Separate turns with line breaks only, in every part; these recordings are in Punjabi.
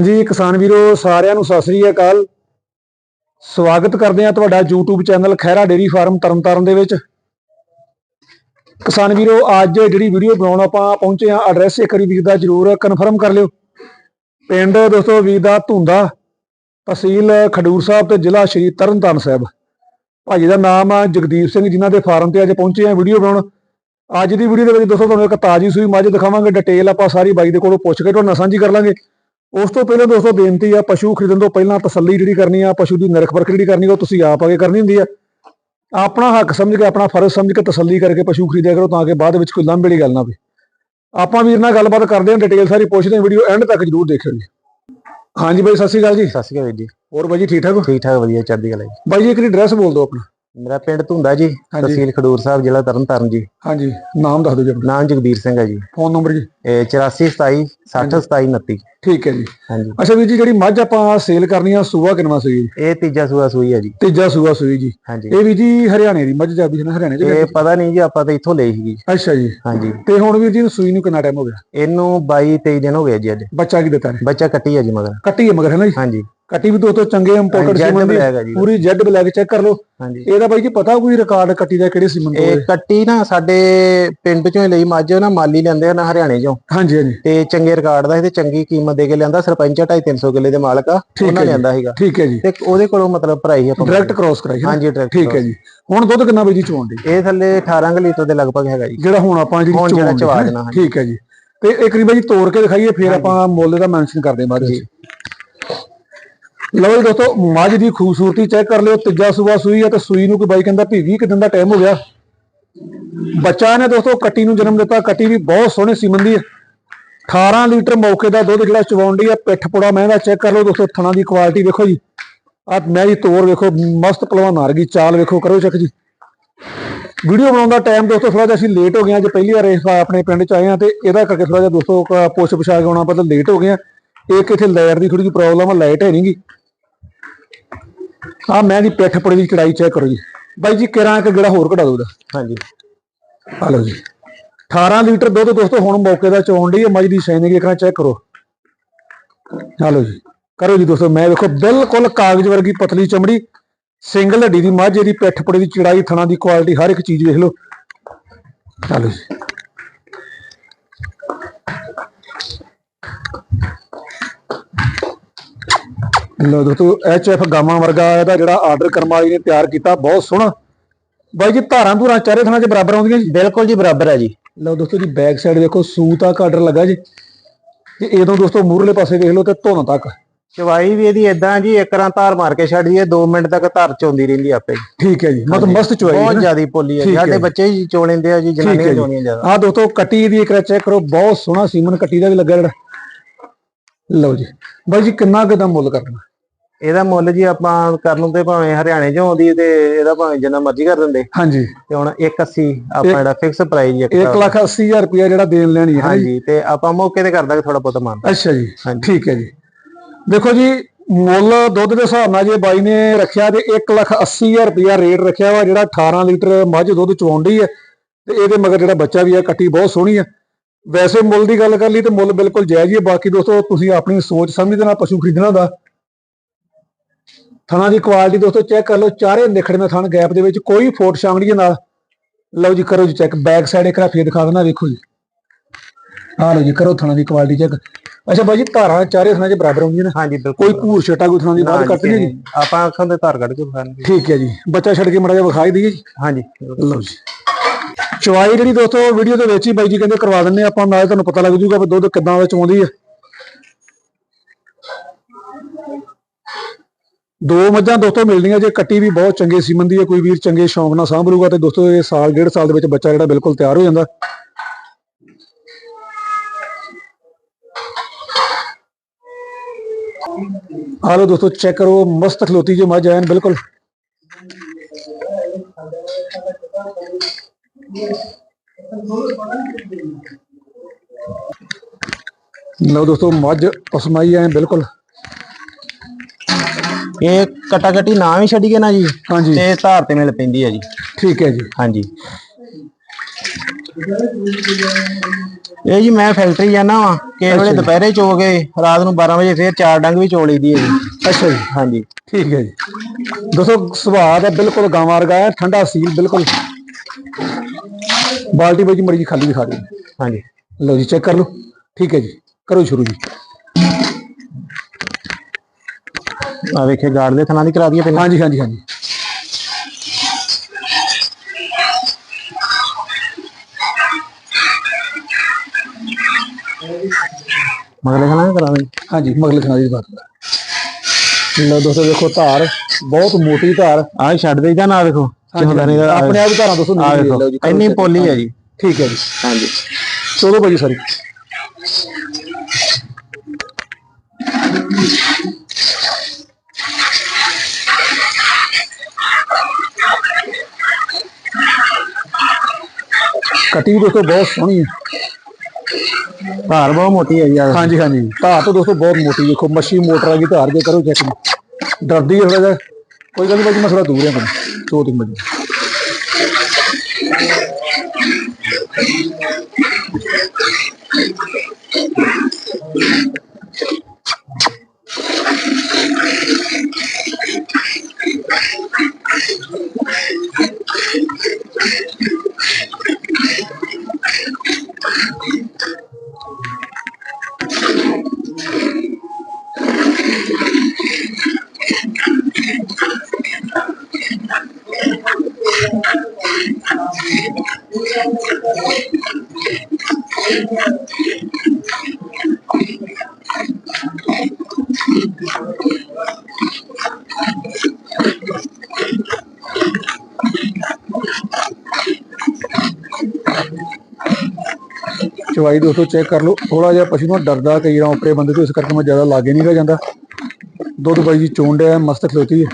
ਹਾਂਜੀ, ਕਿਸਾਨ ਵੀਰੋ, ਸਾਰਿਆਂ ਨੂੰ ਸਤਿ ਸ੍ਰੀ ਅਕਾਲ। ਸਵਾਗਤ ਕਰਦੇ ਹਾਂ ਤੁਹਾਡਾ YouTube channel Khaira dairy farm Tarn Taran ਦੇ ਵਿੱਚ। ਕਿਸਾਨ ਵੀਰੋ, ਅੱਜ ਜਿਹੜੀ ਵੀਡੀਓ ਬਣਾਉਣ ਆਪਾਂ ਪਹੁੰਚੇ ਹਾਂ ਐਡਰੈਸ ਇੱਕ ਵਾਰੀ ਵੀਰ ਦਾ ਜਰੂਰ ਕਨਫਰਮ ਕਰ ਲਿਓ। ਪਿੰਡ ਦੋਸਤੋ ਵੀਰ ਦਾ ਧੁੰਦਾ, ਤਹਿਸੀਲ ਖਡੂਰ ਸਾਹਿਬ ਤੇ ਜ਼ਿਲ੍ਹਾ ਸ਼੍ਰੀ ਤਰਨਤਾਰਨ ਸਾਹਿਬ। ਭਾਜੀ ਦਾ ਨਾਮ ਆ ਜਗਦੀਪ ਸਿੰਘ, ਜਿਨ੍ਹਾਂ ਦੇ ਫਾਰਮ ਤੇ ਅੱਜ ਪਹੁੰਚੇ ਆ ਵੀਡੀਓ ਬਣਾਉਣ। ਅੱਜ ਦੀ ਵੀਡੀਓ ਦੇ ਵਿੱਚ ਦੋਸਤੋ ਤੁਹਾਨੂੰ ਇੱਕ ਤਾਜੀ ਸੂਈ ਮੱਝ ਦਿਖਾਵਾਂਗੇ, ਡਿਟੇਲ ਆਪਾਂ ਸਾਰੀ ਬਾਈ ਦੇ ਕੋਲੋਂ ਪੁੱਛ ਕੇ ਤੁਹਾਡੇ ਨਾਲ ਸਾਂਝੀ ਕਰ ਲਾਂਗੇ। ਉਸ ਤੋਂ ਪਹਿਲਾਂ ਦੋਸਤੋ ਬੇਨਤੀ ਆ ਪਸ਼ੂ ਖਰੀਦਣ ਤੋਂ ਪਹਿਲਾਂ ਤਸੱਲੀ ਜਿਹੜੀ ਕਰਨੀ ਆ ਪਸ਼ੂ ਦੀ ਨਿਰਖ ਪਰਖ ਜਿਹੜੀ ਕਰਨੀ ਉਹ ਤੁਸੀਂ ਆਪ ਆਗੇ ਕਰਨੀ ਹੁੰਦੀ ਆ। ਆਪਣਾ ਹੱਕ ਸਮਝ ਕੇ ਆਪਣਾ ਫਰਜ਼ ਸਮਝ ਕੇ ਤਸੱਲੀ ਕਰਕੇ ਪਸ਼ੂ ਖਰੀਦਿਆ ਕਰੋ ਤਾਂ ਕਿ ਬਾਅਦ ਵਿੱਚ ਕੋਈ ਲਾਂਭੇ ਵਾਲੀ ਗੱਲ ਨਾ ਹੋਵੇ ਆਪਾਂ ਵੀਰ ਨਾਲ ਗੱਲਬਾਤ ਕਰਦੇ ਹਾਂ ਡਿਟੇਲ ਸਾਰੀ ਪੁੱਛਦੇ ਹਾਂ ਵੀਡੀਓ ਐਂਡ ਤੱਕ ਜਰੂਰ ਦੇਖਿਓ ਜੀ। ਹਾਂਜੀ ਬਾਈ ਸਤਿ ਸ਼੍ਰੀ ਅਕਾਲ ਜੀ।
ਸਤਿ ਸ਼੍ਰੀ ਅਕਾਲ ਜੀ।
ਹੋਰ ਬਾਈ ਜੀ ਠੀਕ ਠਾਕ ਹੋ?
ਠੀਕ ਠਾਕ ਵਧੀਆ ਚੜ੍ਹਦੀ ਕਲਾ ਜੀ।
ਬਾਈ ਜੀ ਇੱਕ ਐਡਰੈਸ ਬੋਲ ਦਿਓ ਆਪਣਾ।
ਮੇਰਾ ਪਿੰਡ ਧੁੰਦਾ ਜੀ। ਤਹਿਸੀਲ ਖਡੂਰ ਸਾਹਿਬ ਜ਼ਿਲ੍ਹਾ ਤਰਨਤਾਰਨ ਜੀ।
ਹਾਂਜੀ ਨਾਮ ਦੱਸ ਦਿਓ ਜੀ
ਨਾਮ ਜਗਦੀਰ ਸਿੰਘ ਹੈ ਜੀ।
ਫੋਨ ਨੰਬਰ ਜੀ?
ਇਹ 84 27 60 27 29
ਠੀਕ ਹੈ ਜੀ।
ਹਾਂਜੀ।
ਅੱਛਾ ਵੀਰ ਜੀ ਜਿਹੜੀ ਮੱਝ ਆਪਾਂ ਸੇਲ ਕਰਨੀ ਆ ਸੂਆ ਕਿੰਨਵਾ ਸੂਈ
ਇਹ ਤੀਜਾ ਸੂਆ ਸੂਈ ਹੈ ਜੀ।
ਤੀਜਾ ਸੂਆ ਸੂਈ ਜੀ।
ਹਾਂਜੀ।
ਇਹ ਵੀ ਜੀ ਹਰਿਆਣੇ ਦੀ ਮੱਝ ਜਾਬੀ ਹੈ ਨਾ ਹਰਿਆਣੇ ਚ
ਇਹ ਪਤਾ ਨਹੀਂ ਜੀ ਆਪਾਂ ਤਾਂ ਇੱਥੋਂ ਲਈ ਸੀਗੀ।
ਅੱਛਾ ਜੀ।
ਹਾਂਜੀ।
ਤੇ ਹੁਣ ਵੀਰ ਜੀ ਨੂੰ ਸੂਈ ਨੂੰ ਕਿੰਨਾ ਟਾਈਮ ਹੋ ਗਿਆ?
ਇਹਨੂੰ 22 23 ਦਿਨ ਹੋ ਗਏ ਜੀ ਅੱਜ।
ਬੱਚਾ ਕੀ ਦਿੱਤਾ ਨੇ?
ਬੱਚਾ ਕੱਟੀ ਹੈ ਜੀ ਮਗਰ।
ਕੱਟੀ ਹੈ ਮਗਰ ਹੈ ਨਾ ਜੀ?
ਹਾਂਜੀ।
ਕੱਟੀ ਵੀ ਦੋਸਤੋ ਚੰਗੇ ਇੰਪੋਰਟਡ ਸੀਮਨ ਦੀ ਪੂਰੀ ਜੈਡ ਬਲੈਕ ਚੈੱਕ ਕਰ ਲਓ।
ਹਾਂਜੀ।
ਇਹਦਾ ਬਾਈ ਜੀ ਪਤਾ ਕੋਈ ਰਿਕਾਰਡ ਕੱਟੀ ਦਾ ਕਿਹੜੇ ਸੀਮਨ ਤੋਂ
ਇਹ ਕੱਟੀ ਨਾ ਸਾਡੇ ਪਿੰਡ ਚੋਂ ਹੀ ਲਈ ਮੱਝ ਨਾ ਮਾਲੀ ਲੈਂਦੇ ਆ ਨਾ ਹਰਿਆਣੇ ਚੋਂ।
ਹਾਂਜੀ ਹਾਂਜੀ।
ਤੇ ਚੰਗੇ ਰਿਕਾਰਡ ਦਾ ਤੇ ਚੰਗੀ ਕੀਮਤ ਦੇ ਕੇ ਲਿਆਂਦਾ ਸਰਪੰਚ 250 ਕਿੱਲੇ ਦੇ ਮਾਲਕ ਆ ਉਹਨਾਂ
ਹੈ ਜੀ।
ਲਿਆਂਦਾ ਸੀਗਾ।
ਠੀਕ ਹੈ ਜੀ।
ਤੇ ਉਹਦੇ ਕੋਲੋਂ ਮਤਲਬ ਭਰਾਈ ਆਪਾਂ
ਡਾਇਰੈਕਟ ਕ੍ਰਾਸ ਕਰਾਈ?
ਹਾਂਜੀ ਡਾਇਰੈਕਟ
ਠੀਕ ਹੈ ਜੀ। ਹੁਣ ਦੁੱਧ ਕਿੰਨਾ ਬਾਈ ਜੀ ਚੋਣ ਦੀ?
ਇਹ ਥੱਲੇ 18 ਕੁ ਲੀਟਰ ਦੇ ਲਗਭਗ ਹੈਗਾ ਜੀ।
ਜਿਹੜਾ ਹੁਣ ਆਪਾਂ ਜਿਹੜੀ ਚੋਣ। ਠੀਕ ਹੈ ਜੀ। ਤੇ ਇੱਕ ਵਾਰੀ ਬਾਈ ਤੋੜ ਕੇ ਦਿਖਾਈਏ ਫਿਰ ਆਪਾਂ ਮੁੱਲ ਦਾ ਮੈਂਸ਼ਨ ਕਰਦੇ ਹਾਂ ਬਾਅਦ ਵਿੱਚ। ਲਓ ਜੀ ਦੋਸਤੋ, ਮੱਝ ਦੀ ਖੂਬਸੂਰਤੀ ਚੈੱਕ ਕਰ ਲਿਓ, ਤੀਜਾ ਸੂਆ ਸੂਈ ਹੈ ਤੇ ਸੂਈ ਨੂੰ ਕੋਈ ਬਾਈ ਕਹਿੰਦਾ ਵੀ 20 ਕੁ ਦਿਨ ਦਾ ਟਾਈਮ ਹੋ ਗਿਆ। ਬੱਚਾ ਨੇ ਦੋਸਤੋ ਕੱਟੀ ਨੂੰ ਜਨਮ ਦਿੱਤਾ, ਕੱਟੀ ਵੀ ਬਹੁਤ ਸੋਹਣੀ ਸੀਮਨ ਦੀ ਹੈ 18 ਲੀਟਰ ਮੌਕੇ ਦਾ ਦੁੱਧ ਜਿਹੜਾ ਚਵਾਉਂਦੀ ਹੈ ਪਿੱਠ ਪੁੜਾ ਮਹਿੰਗਾ ਚੈੱਕ ਕਰ ਲਓ ਦੋਸਤੋ, ਥਣਾ ਦੀ ਕੁਆਲਿਟੀ ਵੇਖੋ ਜੀ। ਆ ਮੈਂ ਜੀ ਤੋਰ ਵੇਖੋ, ਮਸਤ ਪਹਿਲਵਾਨ ਮਾਰ ਗਈ ਚਾਲ ਵੇਖੋ, ਕਰੋ ਚੱਕ ਜੀ। ਵੀਡੀਓ ਬਣਾਉਣ ਦਾ ਟਾਈਮ ਦੋਸਤੋ ਥੋੜਾ ਜਿਹਾ ਅਸੀਂ ਲੇਟ ਹੋ ਗਏ ਹਾਂ ਅੱਜ ਪਹਿਲੀ ਵਾਰ ਇਸ ਆਪਣੇ ਪਿੰਡ ਚ ਆਏ ਹਾਂ, ਤੇ ਇਹਦਾ ਕਰਕੇ ਥੋੜਾ ਜਿਹਾ ਦੋਸਤੋ ਪੁੱਛ ਪਛਾ ਕੇ ਆਉਣਾ ਪਤਾ ਲੇਟ ਹੋ ਗਏ ਹਾਂ। ਇੱਕ ਇੱਥੇ ਲਾਈਟ ਦੀ ਥੋੜੀ ਜਿਹੀ ਪ੍ਰੋਬਲਮ ਆ ਲਾਈਟ ਹੈ ਨਹੀਂਗੀ ਆ ਮੈਂ ਦੀ ਪਿੱਠ ਪੁੜੇ ਦੀ ਚੜਾਈ ਚੈੱਕ ਕਰੋ ਜੀ। ਬਾਈ ਜੀ ਕਿਰਾਂ ਇੱਕ ਗੇੜਾ ਹੋਰ ਕਢਾ ਦੋ ਉਹਦਾ?
ਹਾਂਜੀ।
ਆ ਲਓ ਜੀ। 18 ਲੀਟਰ ਦੁੱਧ ਦੋਸਤੋ ਹੁਣ ਮੌਕੇ ਦਾ ਚੋਣ ਹੈ ਮੱਝ ਦੀ ਸ਼ਾਈਨਿੰਗ ਦੇਖਣਾ ਚੈੱਕ ਕਰੋ। ਆ ਲਓ ਜੀ। ਕਰੋ ਜੀ ਦੋਸਤੋ ਮੈਂ ਵੇਖੋ ਬਿਲਕੁਲ ਕਾਗਜ਼ ਵਰਗੀ ਪਤਲੀ ਚਮੜੀ ਸਿੰਗਲ ਹੱਡੀ ਦੀ ਮੱਝ ਇਹਦੀ ਪਿੱਠ ਪੁੜੇ ਦੀ ਚੜਾਈ ਥਣਾ ਦੀ ਕੁਆਲਿਟੀ ਹਰ ਇੱਕ ਚੀਜ਼ ਵੇਖ ਲਓ। ਆ ਲਓ ਜੀ। ਲਓ ਦੋਸਤੋ ਐਚਐਫ ਗਾਮਾ ਵਰਗਾ ਇਹਦਾ ਜਿਹੜਾ ਆਰਡਰ ਕਰਮਾਈ ਨੇ ਤਿਆਰ ਕੀਤਾ ਬਹੁਤ ਸੋਹਣਾ। ਬਾਈ ਜੀ ਧਾਰਾਂ ਧੂਰਾਂ ਚਾਰੇ ਥਾਂ 'ਚ ਬਰਾਬਰ ਆਉਂਦੀਆਂ ਜੀ?
ਬਿਲਕੁਲ ਜੀ ਬਰਾਬਰ ਹੈ ਜੀ।
ਲਓ ਦੋਸਤੋ ਜੀ ਬੈਕ ਸਾਈਡ ਵੇਖੋ ਸੂਤ ਆ ਆਰਡਰ ਲੱਗਾ ਜੀ। ਤੇ ਇਦੋਂ ਦੋਸਤੋ ਮੂਹਰਲੇ ਪਾਸੇ ਵੇਖ ਲਓ ਤੇ ਧੁਨ ਤੱਕ।
ਚਵਾਈ ਵੀ ਇਹਦੀ ਇਦਾਂ ਜੀ ਇੱਕ ਰਾਂ ਧਾਰ ਮਾਰ ਕੇ ਛੱਡ ਦਈਏ 2 ਮਿੰਟ ਤੱਕ ਧਾਰ ਚੋਂਦੀ ਰਹਿੰਦੀ ਆਪੇ।
ਠੀਕ ਹੈ ਜੀ ਮਤਲਬ ਮਸਤ ਚੁਆਈ ਹੈ
ਬਹੁਤ। ਜ਼ਿਆਦੀ ਪੋਲੀ ਹੈ ਜੀ। ਸਾਡੇ
ਜੀ।
ਬੱਚੇ ਹੀ ਚੋ ਲੈਂਦੇ ਆ ਜੀ ਜਨਾਨੀਆਂ
ਜੀ।
ਚੋਣੀਆਂ ਜ਼ਿਆਦਾ।
ਆਹ ਦੋਸਤੋ ਕੱਟੀ ਦੀ ਇੱਕ ਚੈੱਕ ਕਰੋ ਬਹੁਤ ਸੋਹਣਾ ਸੀਮਨ ਕੱਟੀ ਦਾ ਵੀ ਲੱਗਾ ਜਿਹੜਾ। ਲਓ ਜੀ। ਬਾਈ ਜੀ ਕਿੰਨਾ ਕੁ ਦਾ ਮੁੱਲ ਕਰਨਾ?
ਇਹਦਾ ਮੁੱਲ ਜੀ ਆਪਾਂ ਨੂੰ ਤੇ ਭਾਵੇਂ ਹਰਿਆਣੇ ਚੋਂ ਆਉਂਦੀ ਤੇ ਇਹਦਾ ਭਾਵੇਂ ਜਿੰਨਾ ਮਰਜ਼ੀ ਕਰ ਦਿੰਦੇ।
ਹਾਂਜੀ।
ਤੇ ਹੁਣ 180 ਆਪਾਂ ਜਿਹੜਾ ਫਿਕਸ ਪ੍ਰਾਈਸ ਜੀ
1 ਲੱਖ 80 ਹਜ਼ਾਰ ਰੁਪਇਆ ਜਿਹੜਾ ਦੇਣ ਲੈਣੀ ਹੈ
ਹਾਂਜੀ ਤੇ ਆਪਾਂ ਮੌਕੇ ਤੇ ਕਰ ਦਾਂਗੇ ਥੋੜਾ ਬਹੁਤ ਮਾਨ।
ਅੱਛਾ ਜੀ
ਹਾਂਜੀ।
ਠੀਕ ਹੈ ਜੀ। ਦੇਖੋ ਜੀ ਮੁੱਲ ਦੁੱਧ ਦੇ ਹਿਸਾਬ ਨਾਲ ਜੇ ਬਾਈ ਨੇ ਰੱਖਿਆ ਤੇ 1 ਲੱਖ 80 ਹਜ਼ਾਰ ਰੁਪਇਆ ਰੇਟ ਰੱਖਿਆ ਵਾ ਜਿਹੜਾ 18 ਲੀਟਰ ਮੱਝ ਦੁੱਧ ਚਵਾਉਂਦੀ ਹੈ ਤੇ ਇਹਦੇ ਮਗਰ ਜਿਹੜਾ ਬੱਚਾ ਵੀ ਆ ਕੱਟੀ ਬਹੁਤ ਸੋਹਣੀ ਆ ਵੈਸੇ ਮੁੱਲ ਦੀ ਗੱਲ ਕਰ ਲਈ ਤੇ ਮੁੱਲ ਬਿਲਕੁਲ ਜਾਇਜ਼ ਹੀ ਹੈ ਬਾਕੀ ਦੋਸਤੋ ਤੁਸੀਂ ਆਪਣੀ ਸੋਚ ਸਮਝ ਦੇ ਨਾਲ ਪਸ਼ੂ ਖਰੀਦਣਾ ਹੁੰਦਾ ਥਣਾ ਦੀ ਕੁਆਲਿਟੀ ਦੋਸਤੋ ਚੈੱਕ ਕਰ ਲਓ ਚਾਰੇ ਨਿਖੜਵੇਂ ਥਣ ਗੈਪ ਦੇ ਵਿੱਚ ਕੋਈ ਫੋਟ ਸ਼ਾਂਗੜੀ ਨਾਲ। ਲਓ ਜੀ ਕਰੋ ਜੀ ਚੈੱਕ ਬੈਕ ਸਾਈਡ ਇੱਕ ਵਾਰ ਫੇਰ ਦਿਖਾ ਦੇਣਾ ਵੇਖੋ ਜੀ। ਆਹ ਲਓ ਜੀ ਕਰੋ ਥਣਾ ਦੀ ਕੁਆਲਿਟੀ ਚੈੱਕ ਅੱਛਾ ਬਾਈ ਜੀ ਧਾਰਾਂ ਚਾਰੇ ਥਣਾ 'ਚ ਬਰਾਬਰ ਆਉਂਦੀਆਂ ਨੇ।
ਹਾਂਜੀ
ਕੋਈ
ਬਿਲਕੁਲ
ਭੂਰ ਛਟਾ ਕੋਈ ਥਾਂ ਦੀ ਬਾਅਦ ਕੱਟ ਨਹੀਂ। ਜੀ
ਆਪਾਂ ਅੱਖਾਂ ਦੇ ਧਾਰ ਕੱਢ ਕੇ ਖਾਣਗੇ
ਠੀਕ ਹੈ ਜੀ। ਬੱਚਾ ਛੱਡ ਕੇ ਮੜਾ ਜਿਹਾ ਵਿਖਾਈ ਦਈਏ ਜੀ।
ਹਾਂਜੀ
ਲਓ ਜੀ। ਚਵਾਈ ਜਿਹੜੀ ਦੋਸਤੋ ਵੀਡੀਓ ਦੇ ਵਿੱਚ ਹੀ ਬਾਈ ਜੀ ਕਹਿੰਦੇ ਕਰਵਾ ਦਿੰਨੇ ਆਪਾਂ ਨਾਲੇ ਤੁਹਾਨੂੰ ਪਤਾ ਲੱਗ ਜੂਗਾ ਵੀ ਦੁੱਧ ਕਿੱਦਾਂ ਵਿੱਚ ਆਉਂਦੀ ਹੈ। ਦੋ ਮੱਝਾਂ ਦੋਸਤੋ ਮਿਲਣੀਆਂ, ਜੇ ਕੱਟੀ ਵੀ ਬਹੁਤ ਚੰਗੇ ਸੀਮਨ ਦੀ ਹੈ, ਕੋਈ ਵੀਰ ਚੰਗੇ ਸ਼ੌਂਕ ਨਾਲ ਸਾਂਭ ਲੂਗਾ ਤੇ ਦੋਸਤੋ ਇਹ ਸਾਲ, ਡੇਢ ਸਾਲ ਦੇ ਵਿੱਚ ਬੱਚਾ ਜਿਹੜਾ ਬਿਲਕੁਲ ਤਿਆਰ ਹੋ ਜਾਂਦਾ। ਆ ਦੋਸਤੋ ਚੈੱਕ ਕਰੋ, ਮਸਤ ਖਲੋਤੀ ਜੇ ਮੱਝ ਐਨ, ਬਿਲਕੁਲ। ਲਓ ਦੋਸਤੋ, ਮੱਝ ਪਸਮਾਈ ਐ ਬਿਲਕੁਲ।
ਇਹ ਕਟਾ ਕਟੀ ਨਾ ਵੀ ਛੱਡੀਏ ਨਾ ਜੀ
ਹਾਂਜੀ।
ਤੇ ਧਾਰ ਤੇ ਮਿਲ ਪੈਂਦੀ ਹੈ ਜੀ।
ਠੀਕ ਹੈ ਜੀ।
ਹਾਂਜੀ। ਇਹ ਜੀ ਮੈਂ ਫੈਕਟਰੀ ਜਾਣਾ ਵਾ ਕਿਸੇ ਵੇਲੇ। ਦੁਪਹਿਰੇ ਚੋ ਗਏ ਰਾਤ ਨੂੰ 12 ਵਜੇ ਫੇਰ ਚਾਰ ਡੰਗ ਵੀ ਚੋ ਲਈਦੀ ਹੈ ਜੀ।
ਅੱਛਾ ਜੀ।
ਹਾਂਜੀ।
ਠੀਕ ਹੈ ਜੀ। ਦੋਸਤੋ ਸੁਭਾਅ ਦਾ ਬਿਲਕੁਲ ਗਾਂ ਵਰਗਾ ਹੈ ਠੰਡਾ ਸੀਲ ਬਿਲਕੁਲ। ਬਾਲਟੀ ਮੜੀ ਜੀ ਖਾਲੀ ਦਿਖਾ ਦਿਓ।
ਹਾਂਜੀ।
ਲਓ ਜੀ ਚੈੱਕ ਕਰ ਲਓ। ਠੀਕ ਹੈ ਜੀ। ਕਰੋ ਸ਼ੁਰੂ ਜੀ।
ਆ ਵੇਖੇ ਗਾਰਡ ਦੇ ਥਣਾ ਦੀ ਕਰਾ ਦਈਏ ਪਹਿਲਾਂ।
ਹਾਂਜੀ ਹਾਂਜੀ ਹਾਂਜੀ।
ਮਗਲੇ ਥਣਾ ਦੀ ਕਰਾ ਦੇ।
ਹਾਂਜੀ ਮਗਲੇ ਖਾਣਾ ਦੀ ਬਾਤ। ਲਓ ਦੋਸਤੋ ਦੇਖੋ ਧਾਰ ਬਹੁਤ ਮੋਟੀ ਧਾਰ।
ਆਹ ਛੱਡ ਦੇਈਦਾ ਨਾ ਵੇਖੋ ਨਹੀਂ ਦਾ
ਆਪਣੇ ਆਪ ਧਾਰਾਂ ਦੋਸਤੋ
ਆ ਵੇਖੋ
ਲਓ ਜੀ
ਇੰਨੀ। ਪੋਲੀ ਹੈ ਜੀ।
ਠੀਕ ਹੈ ਜੀ
ਹਾਂਜੀ।
ਚਲੋ ਭਾਈ ਸਾਰੀ ਕਟੀ ਵੀ ਦੋਸਤੋ ਬਹੁਤ ਸੋਹਣੀ ਹੈ
ਭਾਰ ਬਹੁਤ ਮੋਟੀ ਹੈ ਜੀ ਆਹ
ਹਾਂਜੀ ਹਾਂਜੀ ਧਾਰ ਤਾਂ ਦੋਸਤੋ ਬਹੁਤ ਮੋਟੀ ਦੇਖੋ ਮੱਛੀ ਮੋਟਰ ਆ ਗਈ ਧਾਰ ਜੇ ਕਰੋ ਚੈੱਕ ਡਰਦੀ ਹੈ ਥੋੜਾ ਜਿਹਾ ਕੋਈ ਗੱਲ ਨਹੀਂ ਬਾਜੀ ਮੈਂ ਥੋੜਾ ਦੂਰ ਹਾਂ ਤੁਹਾਨੂੰ ਦੋ ਤਿੰਨ ਚਵਾਈ ਦੋਸਤੋ ਚੈੱਕ ਕਰ ਲਓ। ਥੋੜਾ ਜਿਹਾ ਪਸ਼ੂ ਨੂੰ ਡਰਦਾ ਕਈ ਵਾਰ ਉਪਰੇ ਬੰਦੇ ਤੋਂ, ਇਸ ਕਰਕੇ ਮੈਂ ਜ਼ਿਆਦਾ ਲਾਗੇ ਨਹੀਂ ਰਹਿ ਜਾਂਦਾ। ਦੁੱਧ ਬਾਈ ਜੀ ਚੋਣ ਹੈ ਮਸਤ ਖਲੋਤੀ ਹੈ।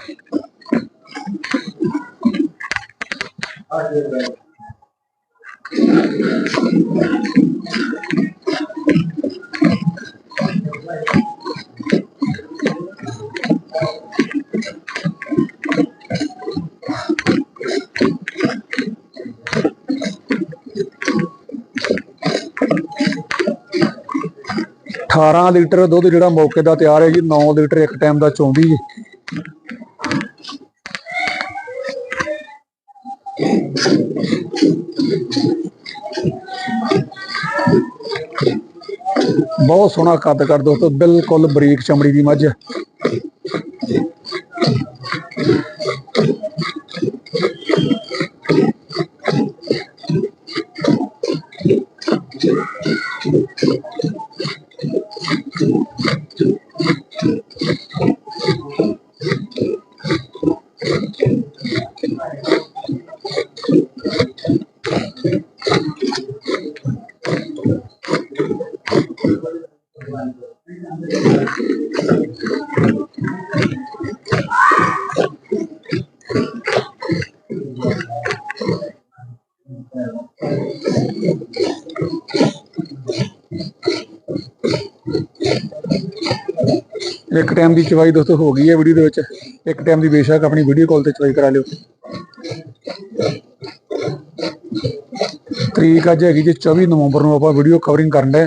ਅਠਾਰਾਂ ਲੀਟਰ ਦੁੱਧ ਜਿਹੜਾ ਮੌਕੇ ਦਾ ਤਿਆਰ ਹੈ ਜੀ 9 ਲੀਟਰ ਇੱਕ ਟਾਈਮ ਦਾ ਚੋਂਦੀ ਜੀ। ਬਹੁਤ ਸੋਹਣਾ ਕੱਦ ਕਰ ਦੋਸਤੋ, ਬਿਲਕੁਲ ਬਰੀਕ ਚਮੜੀ ਦੀ ਮੱਝ। ਇੱਕ ਟਾਈਮ ਦੀ ਚਵਾਈ ਦੋਸਤੋ ਹੋ ਗਈ ਹੈ ਵੀਡੀਓ ਦੇ ਵਿੱਚ। ਇੱਕ ਟਾਈਮ ਦੀ ਬੇਸ਼ੱਕ ਆਪਣੀ ਵੀਡੀਓ ਕਾਲ ਤੇ ਚਵਾਈ ਕਰਾ ਲਿਓ। ਤਰੀਕ ਅੱਜ ਹੈਗੀ ਜੀ 24 ਨਵੰਬਰ ਨੂੰ ਆਪਾਂ ਵੀਡੀਓ ਕਵਰਿੰਗ ਕਰਨ ਦੇ।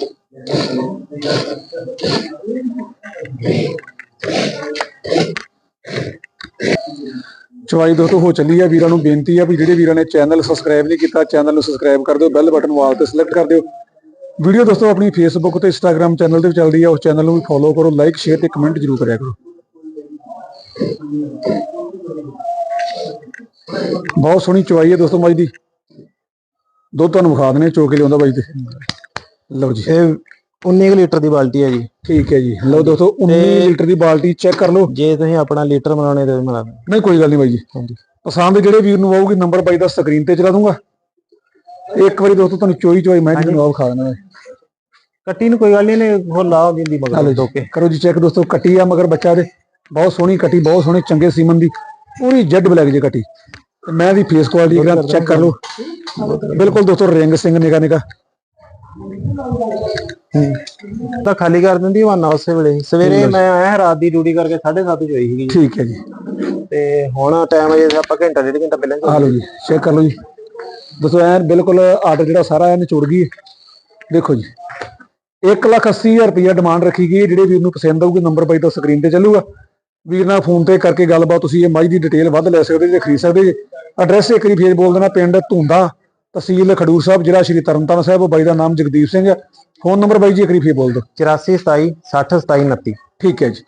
ਚਵਾਈ ਦੋਸਤੋ, ਹੋ ਚੱਲੀ ਹੈ ਵੀਰਾਂ ਨੂੰ ਬੇਨਤੀ ਹੈ ਵੀ ਜਿਹੜੇ ਵੀਰਾਂ ਨੇ ਚੈਨਲ ਸਬਸਕ੍ਰਾਈਬ ਨਹੀਂ ਕੀਤਾ ਚੈਨਲ ਨੂੰ ਸਬਸਕ੍ਰਾਈਬ ਕਰ ਦਿਓ ਬੈਲ ਬਟਨ ਵਾਲ ਤੇ ਸਿਲੈਕਟ ਕਰ ਦਿਓ। ਵੀਡੀਓ ਦੋਸਤੋ, ਆਪਣੀ ਫੇਸਬੁੱਕ ਤੇ ਇੰਸਟਾਗ੍ਰam ਚੈਨਲ ਤੇ ਵੀ ਚੱਲਦੀ ਹੈ ਉਸ ਚੈਨਲ ਨੂੰ ਵੀ ਫੋਲੋ ਕਰੋ ਲਾਈਕ ਸ਼ੇਅਰ ਤੇ ਕਮੈਂਟ ਜ਼ਰੂਰ ਕਰਿਆ ਕਰੋ। ਬਹੁਤ ਸੋਹਣੀ ਚਵਾਈ ਹੈ ਦੋਸਤੋ ਮੱਝ ਦੀ। ਦੁੱਧ ਤੁਹਾਨੂੰ ਵਿਖਾ ਦਨੇ ਚੋ ਕੇ ਲਿਆਉਂਦਾ ਬਾਈ ਤੇ। ਲਓ ਜੀ।
ਇਹ 19 ਕੁ ਲੀਟਰ ਦੀ ਬਾਲਟੀ ਹੈ ਜੀ।
ਠੀਕ ਹੈ ਜੀ। ਲਓ ਦੋਸਤੋ 19 ਲੀਟਰ ਦੀ ਬਾਲਟੀ ਚੈੱਕ ਕਰ ਲਓ।
ਜੇ ਤੁਸੀਂ ਆਪਣਾ ਲੀਟਰ ਬਣਾਉਣੇ ਤੇ ਬਣਾ
ਨਹੀਂ ਕੋਈ ਗੱਲ ਨਹੀਂ ਬਾਈ ਜੀ।
ਹਾਂਜੀ।
ਪਸੰਦ ਜਿਹੜੇ ਵੀਰ ਨੂੰ ਆਊਗੀ ਨੰਬਰ ਬਾਈ ਦਾ ਸਕਰੀਨ ਤੇ ਚਲਾ ਦੂੰਗਾ। ਇੱਕ ਵਾਰੀ ਦੋਸਤੋ ਤੁਹਾਨੂੰ ਚੋਈ ਚੋਈ ਮੈਂ ਤੁਹਾਨੂੰ ਆਪ ਖਾ ਦੇਣਾ
ਕੱਟੀ ਨੂੰ ਕੋਈ ਗੱਲ ਨਹੀਂ ਹੋਰ ਲਾਓ
ਹਾਲੋ
ਮਗਰ। ਦੋਕੇ
ਕਰੋ ਜੀ ਚੈੱਕ ਦੋਸਤੋ ਕੱਟੀ ਆ ਮਗਰ ਬੱਚਾ ਦੇ। ਬਹੁਤ ਸੋਹਣੀ ਕੱਟੀ ਬਹੁਤ ਸੋਹਣੇ ਚੰਗੇ ਸੀਮਨ ਦੀ। ਪੂਰੀ ਜੈਡ ਬਲੈਕ ਜੇ ਕੱਟੀ। ਮੈਂ ਦੀ ਫੇਸ ਕੁਆਲਿਟੀ ਚੈੱਕ ਕਰ ਲਓ। ਬਿਲਕੁਲ ਦੋਸਤੋ ਰਿੰਗ ਸਿੰਘ ਨਿਕਾ ਨਿਕਾ
ਤਾਂ ਖਾਲੀ ਕਰ ਦਿੰਦੀ ਵਾਨਾ ਉਸੇ ਵੇਲੇ ਹੀ। ਸਵੇਰੇ ਮੈਂ ਆਇਆ ਰਾਤ ਦੀ ਡਿਊਟੀ ਕਰਕੇ 7:30 ਚ ਹੋਈ ਸੀਗੀ।
ਠੀਕ ਹੈ ਜੀ
ਤੇ ਹੁਣ ਟਾਈਮ ਅਜੇ ਆਪਾਂ ਘੰਟਾ ਡੇਢ ਘੰਟਾ ਪਹਿਲਾਂ
ਆ ਲਓ ਜੀ ਚੈੱਕ ਕਰ ਲਓ ਜੀ ਦੋਸਤੋ ਐਨ ਬਿਲਕੁਲ ਆਰਡਰ ਜਿਹੜਾ ਸਾਰਾ ਐ ਨਿਚੋੜ ਗਈ ਹੈ। ਦੇਖੋ ਜੀ 180000 ਰੁਪਇਆ ਡਿਮਾਂਡ ਰੱਖੀ ਗਈ ਹੈ। ਜਿਹੜੇ ਵੀਰ ਨੂੰ ਪਸੰਦ ਆਊਗੀ ਨੰਬਰ ਬਾਈ ਤੋਂ ਸਕਰੀਨ ਤੇ ਚੱਲੂਗਾ ਵੀਰ ਨਾਲ ਫੋਨ ਤੇ ਕਰਕੇ ਗੱਲਬਾਤ ਤੁਸੀਂ ਇਹ ਮੱਝ ਦੀ ਡਿਟੇਲ ਵੱਧ ਲੈ ਸਕਦੇ ਜੇ ਖਰੀਦ ਸਕਦੇ ਜੇ ਐਡਰੈਸ ਇੱਕ ਵਾਰੀ ਫੇਰ ਬੋਲ ਦੇਣਾ ਪਿੰਡ ਧੁੰਦਾ ਤਹਿਸੀਲ ਖਡੂਰ ਸਾਹਿਬ ਜ਼ਿਲ੍ਹਾ ਸ਼੍ਰੀ ਤਰਨਤਾਰਨ ਸਾਹਿਬ ਬਾਈ ਦਾ ਨਾਮ ਜਗਦੀਪ ਸਿੰਘ ਹੈ। ਫੋਨ ਨੰਬਰ ਬਾਈ ਜੀ ਇੱਕ ਵਾਰੀ ਫੇਰ ਬੋਲ ਦਿਓ।
84 27 60 27 29
ਠੀਕ ਹੈ ਜੀ।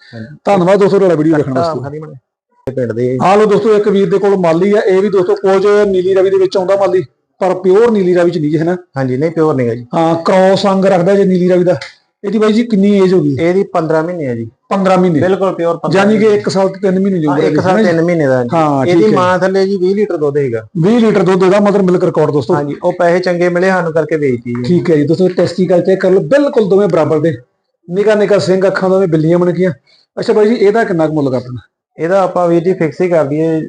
ਧੰਨਵਾਦ ਦੋਸਤੋ ਤੁਹਾਡਾ ਵੀਡੀਓ ਦੇਖਣ ਵਾਸਤੇ।
ਪਿੰਡ ਦੇ।
ਲਓ ਦੋਸਤੋ ਇੱਕ ਵੀਰ ਦੇ ਕੋਲ ਮਾਲੀ ਆ ਇਹ ਵੀ ਦੋਸਤੋ ਕੁਝ ਨੀਲੀ ਰਵੀ ਦੇ ਵਿੱਚ ਆਉਂਦਾ ਮਾਲੀ ਪਰ ਪਿਓਰ ਨੀਲੀ ਰਵੀ ਚ ਨਹੀਂ ਹੈ ਨਾ?
ਹਾਂਜੀ ਨਹੀਂ ਪਿਓਰ ਨਹੀਂਗਾ ਜੀ।
ਹਾਂ ਕ੍ਰੋਸ ਅੰਗ ਰੱਖਦਾ ਜੇ ਨੀਲੀ ਰਵੀ ਦਾ। ਇਹਦੀ ਬਾਈ ਜੀ ਕਿੰਨੀ ਏਜ ਹੋ ਗਈ?
ਇਹਦੀ 15 ਮਹੀਨੇ ਆ ਜੀ।
15 ਮਹੀਨੇ।
ਬਿਲਕੁਲ ਪਿਓਰ 15
ਯਾਨੀ ਕਿ 1 ਸਾਲ ਤੇ 3 ਮਹੀਨੇ
ਹਾਂ,
ਜੋ
ਇੱਕ ਸਾਲ 3 ਮਹੀਨੇ ਦਾ
ਹਾਂ,
ਇਹਦੀ
ਹੈ।
ਮਾਂ ਥੱਲੇ ਜੀ 20 ਲੀਟਰ ਦੁੱਧ ਹੈਗਾ।
20 ਲੀਟਰ ਦੁੱਧ ਦਾ ਮਤਲਬ ਮਿਲਕ ਰਿਕਾਰਡ ਦੋਸਤੋ।
ਹਾਂਜੀ ਉਹ ਪੈਸੇ ਚੰਗੇ ਮਿਲੇ ਸਾਨੂੰ ਕਰਕੇ ਵੇਚਤੀ ਜੀ।
ਠੀਕ ਹੈ ਜੀ ਦੋਸਤੋ ਟੈਸਟੀਕਲ ਚੈੱਕ ਕਰ ਲਓ ਬਿਲਕੁਲ ਦੋਵੇਂ ਬਰਾਬਰ ਦੇ। ਨਿਕਾ ਨਿਕਾ ਸਿੰਘ ਅੱਖਾਂ ਦੋਵੇਂ ਬਿੱਲੀਆਂ ਬਣ ਗਈਆਂ। ਅੱਛਾ ਬਾਈ ਜੀ ਇਹਦਾ ਕਿੰਨਾ ਕੁ ਮੁੱਲ ਕਰ ਦੇਣਾ
ਇਹਦਾ ਆਪਾਂ ਵੀਰ ਜੀ ਫਿਕਸ ਹੀ ਕਰ ਦਈਏ।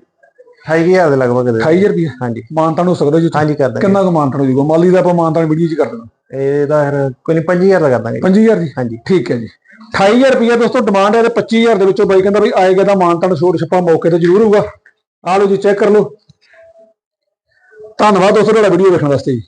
28000 ਦੇ ਲਗਭਗ ਦੇ
28000 ਰੁਪਏ
ਹਾਂਜੀ।
ਮਾਨਤਾਨ ਹੋ ਸਕਦਾ ਜੀ?
ਹਾਂਜੀ ਕਰ ਦਾਂਗੇ।
ਕਿੰਨਾ ਕੁ ਮਾਨਤਾਨ ਹੋ ਜੂਗਾ? ਮਾਲੀ ਦਾ ਆਪਾਂ ਮਾਨਤਾਨ ਵੀਡੀਓ ਚ ਕਰ ਦੇਣਾ।
ਇਹਦਾ ਫਿਰ ਕੋਈ ਨਹੀਂ 5000 ਦਾ ਕਰ ਦਾਂਗੇ
25000 ਜੀ?
ਹਾਂਜੀ।
ਠੀਕ ਹੈ ਜੀ। 28000 ਰੁਪਏ ਦੋਸਤੋ ਡਿਮਾਂਡ ਹੈ ਤੇ 25000 ਦੇ ਵਿੱਚੋਂ ਬਾਈ ਕਹਿੰਦਾ ਬਈ ਆਏਗਾ ਤਾਂ ਮਾਨਤਾਨ ਛੋਟ ਛੱਪਾ ਮੌਕੇ ਤੇ ਜ਼ਰੂਰ ਹੋਊਗਾ ਆ ਲਓ ਜੀ ਚੈੱਕ ਕਰ ਲਓ। ਧੰਨਵਾਦ ਦੋਸਤੋ ਤੁਹਾਡਾ ਵੀਡੀਓ ਦੇਖਣ ਵਾਸਤੇ ਜੀ।